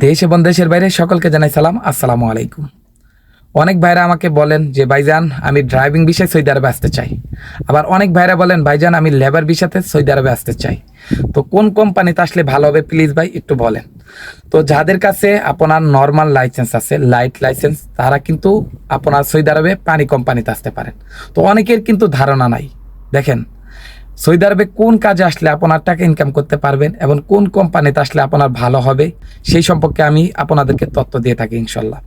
দেশ এবং দেশের বাইরে সকলকে জানাই সালাম, আসসালামু আলাইকুম। অনেক ভাইরা আমাকে বলেন যে, ভাইজান, আমি ড্রাইভিং বিষয়ে সৌদি আরবে আসতে চাই। আবার অনেক ভাইরা বলেন, ভাইজান, আমি লেবার বিষয়তে সৌদি আরবে আসতে চাই। তো কোন কোম্পানিতে আসলে ভালো হবে, প্লিজ ভাই, একটু বলেন। তো যাদের কাছে আপনার নর্মাল লাইসেন্স আছে লাইট লাইসেন্স তারা কিন্তু আপনার সৌদি আরবে পানি কোম্পানিতে আসতে পারেন। তো অনেকের কিন্তু ধারণা নাই। দেখেন সৌদি আরবে কোন কাজে আসলে আপনার টাকা ইনকাম করতে পারবেন এবং কোন কোম্পানিতে আসলে আপনার ভালো হবে, সেই সম্পর্কে আমি আপনাদেরকে তথ্য দিয়ে থাকি ইনশাল্লাহ।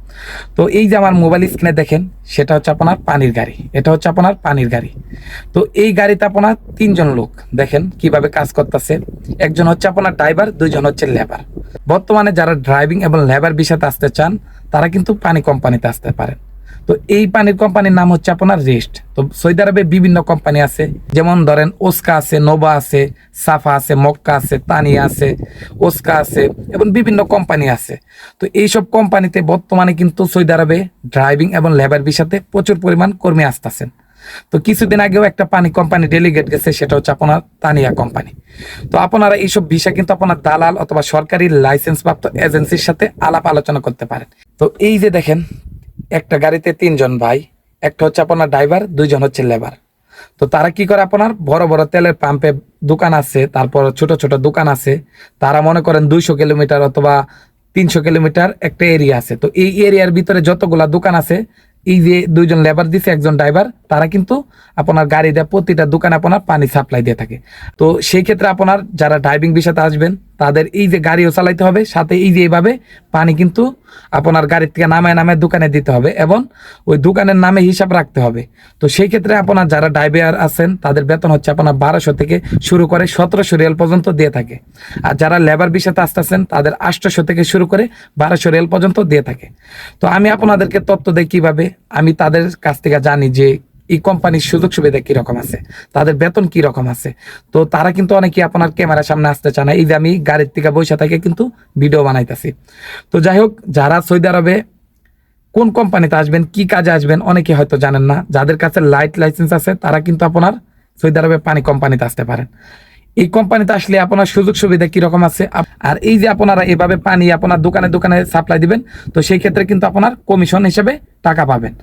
তো এই যে আমার মোবাইল স্ক্রিনে দেখেন, সেটা হচ্ছে আপনার পানির গাড়ি, এটা হচ্ছে আপনার পানির গাড়ি। তো এই গাড়িতে আপনার তিনজন লোক, দেখেন কীভাবে কাজ করতেছে। একজন হচ্ছে আপনার ড্রাইভার দুইজন হচ্ছে লেবার বর্তমানে যারা ড্রাইভিং এবং লেবার বিষয়তে আসতে চান, তারা কিন্তু পানি কোম্পানিতে আসতে পারেন। তো এই পানির কোম্পানির নাম হচ্ছে আপনার রেস্ট তো সৌদি আরবে বিভিন্ন কোম্পানি আছে, যেমন ধরেন ওস্কা আছে, নোভা আছে, সাফা আছে, মক্কা আছে তানিয়া আছে, ওস্কা আছে, এবং বিভিন্ন কোম্পানি আছে। তো এইসব কোম্পানিতে বর্তমানে কিন্তু সৌদি আরবে ড্রাইভিং এবং লেবার বিষয়তে প্রচুর পরিমাণ কর্মী আসতেছেন। তো কিছুদিন আগেও একটা পানি কোম্পানি ডেলিগেট গেছে, সেটা হচ্ছে আপনার তানিয়া কোম্পানি তো আপনারা এইসব বিষয় কিন্তু আপনার দালাল অথবা সরকারি লাইসেন্স প্রাপ্ত এজেন্সির সাথে আলাপ আলোচনা করতে পারেন। তো এই যে দেখেন একটা গাড়িতে তিনজন ভাই, একটা হচ্ছে আপনার ড্রাইভার দুইজন হচ্ছে লেবার তো তারা কি করে আপনার? বড় বড় তেলের পাম্পে দোকান আছে, তারপর ছোট ছোট দোকান আছে। তারা মনে করেন দুইশো কিলোমিটার অথবা তিনশো কিলোমিটার একটা এরিয়া আছে। তো এই এরিয়ার ভিতরে যতগুলা দোকান আছে, এই যে দুইজন লেবার দিছে, একজন ড্রাইভার তারা কিন্তু আপনার গাড়ি দেয় প্রতিটা দোকানে আপনার পানি সাপ্লাই দিয়ে থাকে। তো সেই ক্ষেত্রে আপনার যারা ড্রাইভিং বিষয়তে আসবেন তাদের এই যে গাড়িও চালাইতে হবে, সাথে এই যে এইভাবে পানি কিন্তু আপনার গাড়ির থেকে নামায় নামায় দোকানে দিতে হবে এবং ওই দোকানের নামে হিসাব রাখতে হবে। তো সেই ক্ষেত্রে আপনার যারা ড্রাইভার আছেন, তাদের বেতন হচ্ছে আপনার বারোশো থেকে শুরু করে সতেরোশো রিয়াল পর্যন্ত দিয়ে থাকে। আর যারা লেবার বিষয়তে আসতেছেন, তাদের আটশোশো থেকে শুরু করে বারোশো রিয়াল পর্যন্ত দিয়ে থাকে। তো আমি আপনাদেরকে তথ্য দিই কীভাবে, আমি তাদের কাছ থেকে জানি যে এই কোম্পানির সুযোগ সুবিধা কীরকম আছে? তাদের বেতন কি রকম আছে? তো তারা কিন্তু অনেকে আপনার ক্যামেরার সামনে আসতে চায় না। এই যে আমি গাড়ির থেকে বসে থেকে কিন্তু ভিডিও বানাইতেছি। তো যাই হোক, যারা সৌদি আরবে কোন কোম্পানিতে আসবেন, কি কাজে আসবেন, অনেকে হয়তো জানেন না। যাদের কাছে লাইট লাইসেন্স আছে, তারা কিন্তু আপনার সৌদি আরবে পানি কোম্পানিতে আসতে পারেন। এই কোম্পানিতে আসলে আপনার সুযোগ সুবিধা কীরকম আছে? আর এই যে আপনারা এভাবে পানি আপনার দোকানে দোকানে সাপ্লাই দিবেন, তো সেই ক্ষেত্রে কিন্তু আপনার কমিশন হিসেবে টাকা পাবেন।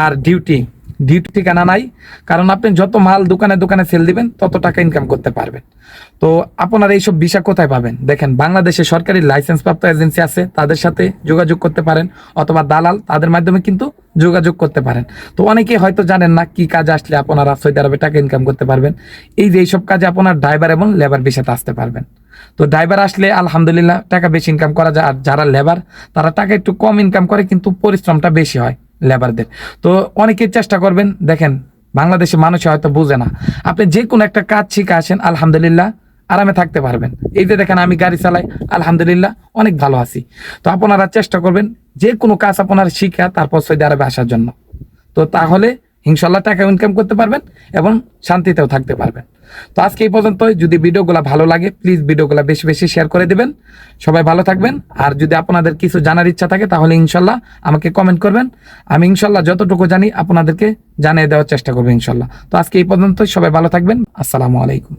আর ডিউটি ডিউটি ঠিকানা নাই। কারণ আপনি যত মাল দোকানে দোকানে সেল দিবেন, তত টাকা ইনকাম করতে পারবেন। তো আপনারা এইসব ভিসা কোথায় পাবেন? দেখেন, বাংলাদেশে সরকারি লাইসেন্স প্রাপ্ত এজেন্সি আছে, তাদের সাথে যোগাযোগ করতে পারেন, অথবা দালাল, তাদের মাধ্যমে কিন্তু যোগাযোগ করতে পারেন। তো অনেকে হয়তো জানেন না কি কাজ আসলে আপনারা সৌদি আরবে টাকা ইনকাম করতে পারবেন। এই যে এইসব কাজে আপনার ড্রাইভার এবং লেবার ভিসাতে আসতে পারবেন। তো ড্রাইভার আসলে আলহামদুলিল্লাহ টাকা বেশি ইনকাম করা যায়, আর যারা লেবার তারা টাকা একটু কম ইনকাম করে, কিন্তু পরিশ্রমটা বেশি হয়। লেবারদের তো অনেকে চেষ্টা করবেন, দেখেন, বাংলাদেশে মানুষ হয়তো বুঝে না। আপনি যে কোনো একটা কাজ শিখে আসেন, আলহামদুলিল্লাহ, আরামে থাকতে পারবেন। এই যে দেখেন, আমি গাড়ি চালাই, আলহামদুলিল্লাহ, অনেক ভালো আছি। তো আপনারা চেষ্টা করবেন যে কোনো কাজ আপনারা শিখা তারপর সৌদি আরবে আসার জন্য। তো তাহলে ইনশাল্লাহ টাকা ইনকাম করতে পারবেন এবং শান্তিতেও থাকতে পারবেন। তো আজকে এই পর্যন্ত যদি ভিডিওগুলো ভালো লাগে প্লিজ ভিডিওগুলো বেশি বেশি শেয়ার করে দেবেন। সবাই ভালো থাকবেন। আর যদি আপনাদের কিছু জানার ইচ্ছা থাকে, তাহলে ইনশাল্লাহ আমাকে কমেন্ট করবেন। আমি ইনশাল্লাহ যতটুকু জানি, আপনাদেরকে জানিয়ে দেওয়ার চেষ্টা করব ইনশাল্লাহ তো আজকে এই পর্যন্ত সবাই ভালো থাকবেন। আসসালামু আলাইকুম।